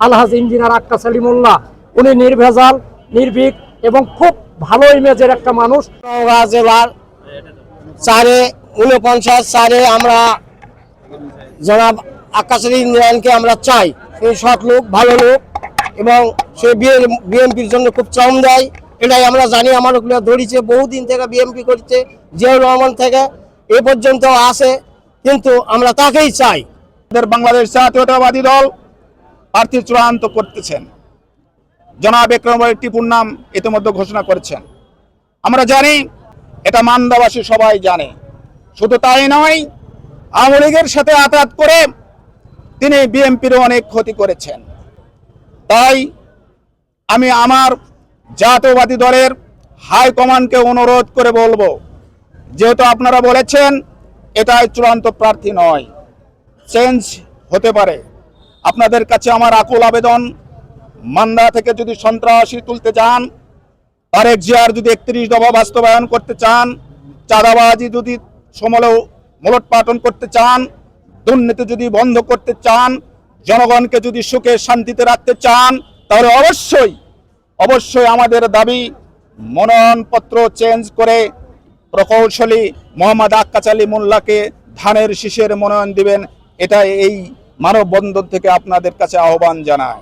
আলহাজ engineer Akkas Ali Molla উনি নির্ভেজাল নির্ভীক এবং খুব ভালো ইমেজের একটা মানুষ। নওগাঁ জেলার চারে উনপঞ্চাশ চারে আমরা জনাব আকাশের ইন্দিরানকে আমরা চাই। সেই সৎ লোক ভালো লোক এবং সে বিএনপির জন্য খুব শ্রম দেয়। এটাই আমরা জানি। আমার ওগুলো ধরিছে বহুদিন থেকে বিএনপি করছে জিয়াউর রহমান থেকে এ পর্যন্ত আসে। কিন্তু আমরা তাকেই চাই। আমাদের বাংলাদেশ জাতীয়তাবাদী দল প্রার্থী চূড়ান্ত করতেছেন। জনাব একরম টিপুর নাম ইতিমধ্যে ঘোষণা করেছেন। আমরা জানি, এটা মান্দাবাসী সবাই জানে। শুধু তাই নয়, আওয়ামী লীগের সাথে আঘাত করে তিনি বিএনপির অনেক ক্ষতি করেছেন। তাই আমি আমার জাতীয়বাদী দলের হাইকমান্ডকে অনুরোধ করে বলব, যেহেতু আপনারা বলেছেন, এটাই চূড়ান্ত প্রার্থী নয়, চেঞ্জ হতে পারে। আপনাদের কাছে আমার আকুল আবেদন। মান্দা থেকে যদি সন্ত্রাসী তুলতে চান, তারেক জিয়ার যদি একত্রিশ দফা বাস্তবায়ন করতে চান, চাঁদাবাজি যদি সমলেও মূলোৎপাটন করতে চান, দুর্নীতি যদি বন্ধ করতে চান, জনগণকে যদি সুখে শান্তিতে রাখতে চান, তাহলে অবশ্যই অবশ্যই আমাদের দাবি মনোনয়নপত্র চেঞ্জ করে প্রকৌশলী মোহাম্মদ আক্কাস আলী মোল্লাকে ধানের শীষের মনোনয়ন দিবেন। এটা এই মানববন্ধন থেকে আপনাদের কাছে আহ্বান জানায়